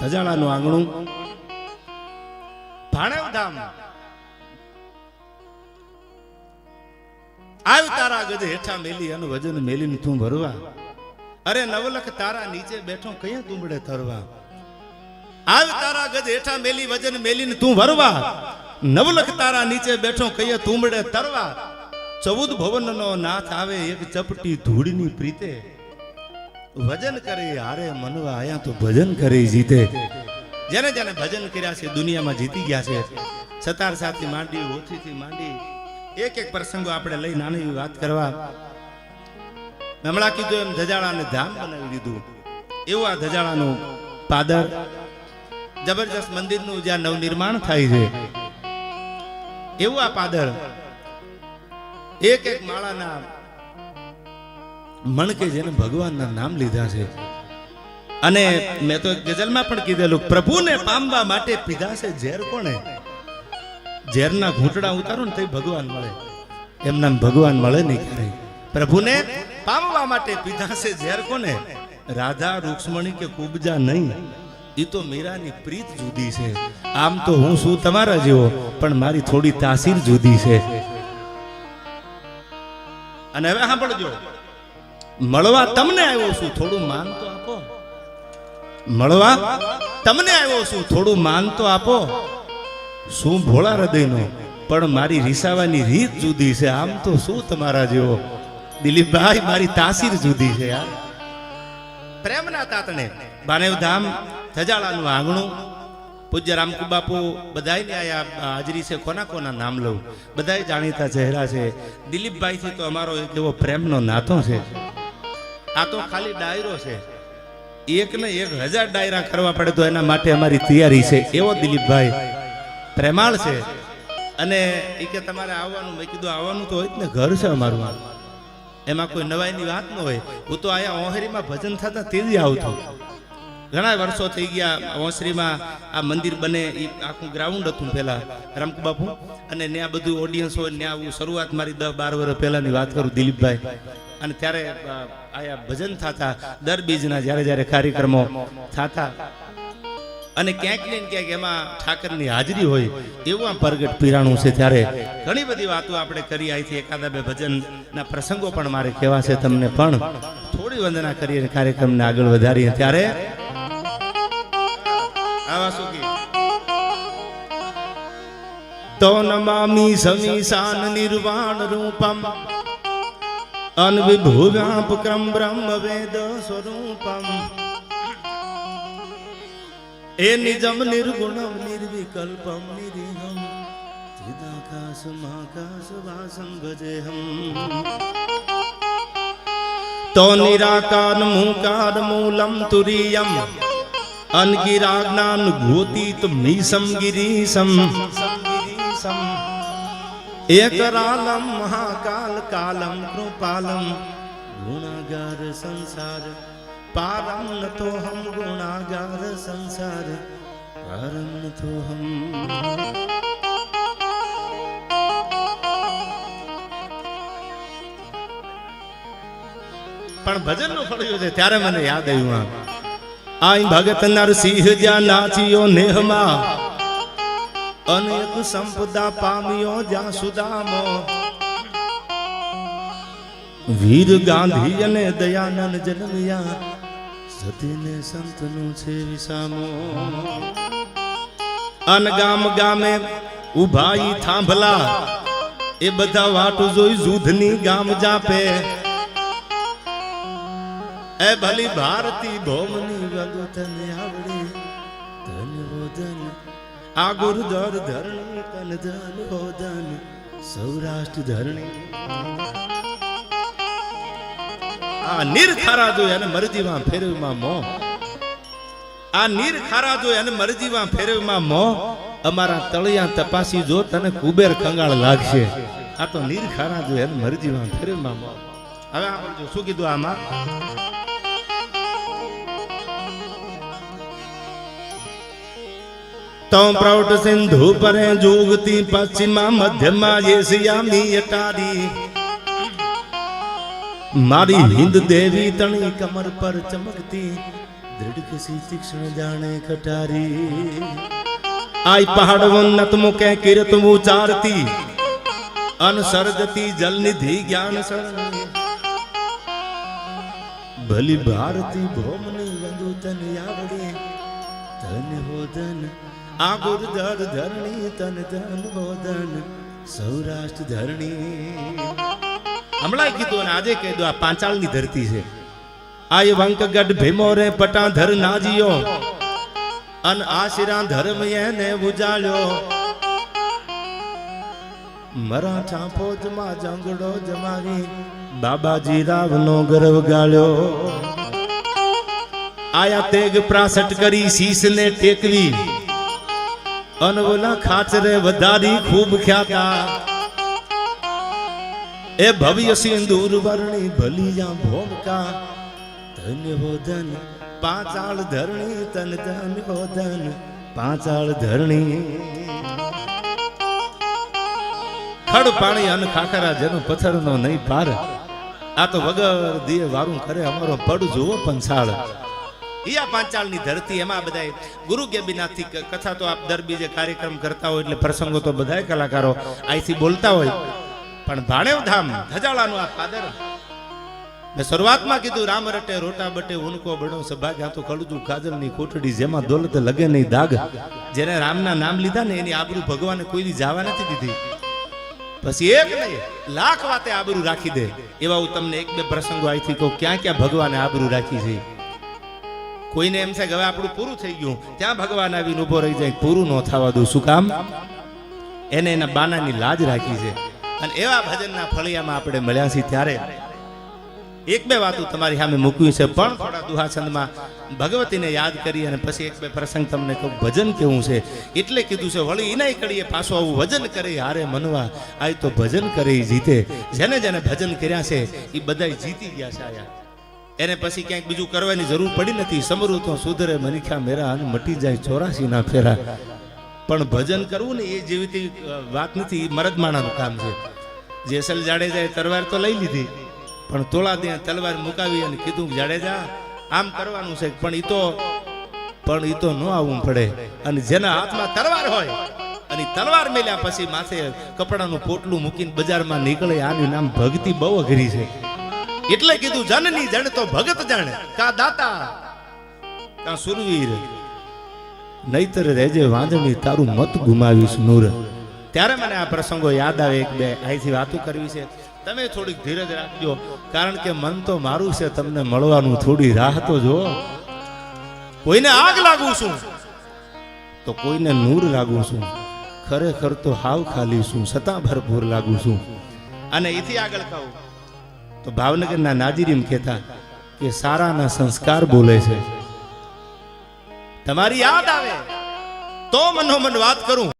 ધજાળાનું આંગણું. ભાણેવ ધામ આવ તારા ગજે હેઠા મેલી અને વજન મેલીને તું ભરવા. અરે નવલખ તારા નીચે બેઠો, કયા તુંબડે તરવા? આવ તારા ગજ હેઠા મેલી, વજન મેલીને તું ભરવા. નવલખ તારા નીચે બેઠો, કયા તુંબડે તરવા? ચૌદ ભવનનો નાથ આવે, એક ચપટી ધૂળની પ્રીતે. વજન કરી હારે મનવા આયા તો ભજન કરી જીતે. જેને જેને ભજન કર્યા છે, દુનિયામાં જીતી ગયા છે. સતાર સાથી માંડી, ઓછીથી માંડી, એક એક પ્રસંગો આપણે લઈ નાની વાત કરવા. હમણાં કીધું એમ ધજાળાને ધામ બનાવી દીધું. એવું આ ધજાળાનું પાદર. જબરજસ્ત મંદિરનું જ્યાં નવનિર્માણ થાય છે. એવું આ પાદર. એક એક માળાના મણકે જેને ભગવાનના નામ લીધા છે. અને મેં તો ગઝલમાં પણ કીધેલું, પ્રભુને પામવા માટે પીધા છે ઝેર કોણે? ઝેરના ઘૂંટડા ઉતારો ને તો ભગવાન મળે. એમના ભગવાન મળે નહીં ક્યારેય પ્રભુને પામવા માટે પીધા છે ઝેર કોને રાધા, રૂક્ષ્મણી કે કુબજા નહીં? એ તો મીરાની પ્રીત જુદી છે. આમ તો હું શું તમારા જેવો, પણ મારી થોડી તાસીર જુદી છે. અને હવે સાંભળજો. મળવા તમને આવ્યો છું, થોડું માન તો આપો. મળવા તમને આવ્યો છું, થોડું માન તો આપો. શું ભોળા હૃદયનો? પણ મારી રીસાવાની રીત જુદી છે. આમ તો શું તમારા જેવો? દિલીપભાઈ, મારી તાસીર જુદી છે, યાર. પ્રેમના તાતણે બાનેવ ધામ ધજાળાનું આંગણું પૂજ્ય રામકુ બાપુ બધાયને આયા હાજરી છે. કોના કોના નામ લઉં? બધાય જાણીતા ચહેરા છે. દિલીપભાઈથી તો અમારો એક એવો પ્રેમનો નાતો છે. આ તો ખાલી ડાયરો છે. એક ને એક હજાર ડાયરા કરવા પડે તો એના માટે અમારી તૈયારી છે. એવો દિલીપભાઈ, પ્રેમાળ છે. અને એ કે તમારે આવવાનું, મેં કીધું આવવાનું તો હોય ને, ઘર છે અમારું. એમાં કોઈ નવાઈની વાત ન હોય. હું તો અહીંયા ઓહરીમાં ભજન થતા તેજી આવતો ઘણા વર્ષો થઈ ગયા ઓસરીમાં આ મંદિર બને એ આખું ગ્રાઉન્ડ હતું પહેલાં રામકુ બાપુ. અને ત્યાં બધું ઓડિયન્સ હોય, ત્યાં હું શરૂઆત મારી દસ બાર વર્ષ પહેલાંની વાત કરું, દિલીપભાઈ. અને ત્યારે આયા ભજન થતા, દર બીજના જ્યારે જ્યારે કાર્યક્રમો થતા. અને ક્યાંક ને ક્યાંક એમાં ઠાકરની હાજરી હોય, એવું આ પ્રગટ પીરાણું છે ત્યારે. ઘણી બધી વાતો આપણે કરી અહીંથી એકાદા બે ભજનના પ્રસંગો પણ મારે કહેવા છે તમને પણ. થોડી વંદના કરીને કાર્યક્રમને આગળ વધારીએ. ત્યારે આવા? તો નમામી સમીશાન નિર્વાણ રૂપમ અનવિભુવ્યાપકમ બ્રહ્મ વેદ સ્વરૂપમ એ નિજમ નિર્ગુણમ નિર્વિકલ્પમ નિરીહમ ચિદાકાશમાકાશ વાસમ ભજેહમ તો નિરાકાર મૂકાર મૂલમ તુરીયમ અનગિરાજ્ઞાન ભૂતિત મીસમ ગિરીશમ. એકરાલમ મહાકાલ કાલમ કૃપાલમ. ગુણાગાર સંસાર. પારમ નતો હમ ગુણાગાર સંસાર. પારમ નતો હમ પણ ભજનનું ફળ્યું છે, ત્યારે મને યાદ આવ્યું આ. આઈ ભગત નરસિંહ જ્યાં નાચ્યો નેહમાં અનેક સંપદા પામ્યો જ્યાં સુદામો. વીર ગાંધી અને દયાનંદ જન્મ્યા સતીને સંતનું છે વિસામો. અન ગામ ગામે ઉભાઈ થાંભલા, એ બધા વાટું જોઈ જૂધની ગામ જાપે. એ ભલી ભારતી ભૌમની વગો તને આવડે ધન ધન આ ગુરુદર ધરણી કન ધન હો સૌરાષ્ટ્ર ધરણી. આ નીર ખારા જોઈ અને મરજીમાં ફેરવમાં મો. આ નીર ખારા જોઈ અને મરજીમાં ફેરવમાં મો. અમારા તળિયા તપાસી જો તને કુબેર કંગાળ લાગશે. આ તો નીર ખારા જોઈ અને મરજીમાં ફેરવમાં મો. હવે આપણે શું કીધું આમાં? तो प्रौट सिंधु पर जोगती, पश्चिमा मध्यमा ये सियामी अटारी। मारी हिंद देवी तनी कमर पर चमकती, दृढ़ किसी तीक्ष्ण जाने खटारी। आई पहाड़ उन्नत मुके किरत उचारती अनसरदती जल निधि ज्ञान सर भली भारती भोमनी बंधु तन यावड़ी धन हो धन આ ગુરધર ધરણી, તન ધન હોદન સૌરાષ્ટ્ર ધરણી. હમણાં કીધું અને આજે કહી દો આ પાંચાળની ધરતી છે. આ એ વંકગઢ ભીમો રે પટાધર નાજીયો, અન આશિરા ધર્મ એને ઉજાળ્યો. મરાઠા ફોજમાં જંગડો જમાવી, બાબાજી રાવનો ગર્વ ગાળ્યો. આયા તેગ પ્રાસટ કરી, શીશને ટેકવી. અનવલા ખાચરે વધારી ખૂબ ખ્યાતા. એ ભવ્ય સિંદૂર વર્ણી ભલિયા ભોગતા ધન હો ધન પાંચાળ ધરણી, તન ધન હો ધન પાંચાળ ધરણી. ખડ પાણી અન ખાખરા જેનો પથ્થરનો નહીં પાર. આ તો વગર દિયે વારું કરે, અમારો પડ જુઓ પંચાળ ઈયા પાંચાળની ધરતી એમાં બધાય ગુરુ ગેબીનાથથી કથા તો આપ દર બીજે કાર્યક્રમ કરતા હોય એટલે પ્રસંગો તો બધાય કલાકારો આઈથી બોલતા હોય. પણ ભાણેવ ધામ, ધજાળાનું આ પાદર, મેં શરૂઆતમાં કીધું, રામ રટે, રોટા બટે, ઉનકો બડો સભા જ્યાં તો કળજું કાજલની કોટડી જેમાં દોલત લગે નહીં દાગ. જેને રામના નામ લીધા ને એની આબરૂ ભગવાને કોઈની જવા નથી દીધી. પછી એક નહીં, લાખ વાતે આબરૂ રાખી દે. એવા હું તમને એક બે પ્રસંગો અહીંથી કહું, ક્યાં ક્યાં ભગવાને આબરૂ રાખી છે? કોઈને એમ છે કે હવે આપણું પૂરું થઈ ગયું. ત્યાં ભગવાન આવીને ઊભો રહી જાય. પૂરું ન થવા દઉં. શું કામ? એને એના બાનાની લાજ રાખી છે. અને એવા ભજનના ફળિયામાં આપણે મળ્યા છીએ ત્યારે એક બે વાતો તમારી સામે મૂકવી છે. પણ થોડા દુહાછંદમાં ભગવતીને યાદ કરી અને પછી એક બે પ્રસંગ તમને કહું. ભજન કેવું છે? એટલે કીધું છે, વળી ઇનાય કડીએ પાછું આવું ભજન કરે, હારે મનવા. આય તો ભજન કરે જીતે. જેને જેને ભજન કર્યા છે એ બધાય જીતી ગયા છે આયા. એને પછી ક્યાંક બીજું કરવાની જરૂર પડી નથી. સમરું તો સુધરે મનીખા મેરા અને મટી જાય ચોરાસી ના ફેરા. પણ ભજન કરવું ને એ જેવી તેવી વાત નથી, એ મરદમાણાનું કામ છે. જેસલ જાડેજાએ તલવાર તો લઈ લીધી, પણ તોળા ત્યાં તલવાર મુકાવી અને કીધું, જાડેજા, આમ કરવાનું છે, પણ એ તો, પણ એ તો ન આવવું પડે. અને જેના હાથમાં તલવાર હોય, અને તલવાર મેલ્યા પછી માથે કપડાનું પોટલું મૂકીને બજારમાં નીકળે, આનું નામ ભક્તિ બહુ અઘરી છે. એટલે કીધું, જનની જણ તો ભગત જાણે. કા દાતા? કા સુરવીર? નહીતર રેજે વાંધણી તારું મત ગુમાવીશ, નૂર. ત્યારે મને આ પ્રસંગો યાદ આવે એક બે. અહીંથી વાતો કરવી છે. તમે થોડીક ધીરજ રાખજો, કારણ કે મન તો મારું છે, તમને મળવાનું થોડી રાહ તો જો કોઈને આગ લાગુ છું, તો કોઈને નૂર લાગુ છું. ખરેખર તો હાવ ખાલી છું છતાં ભરપૂર લાગુ છું. અને એથી આગળ કહું તો ભાવનગરના નાજીરીમ કહેતા કે સારાના સંસ્કાર બોલે છે. તમારી યાદ આવે તો મનોમન વાત કરું.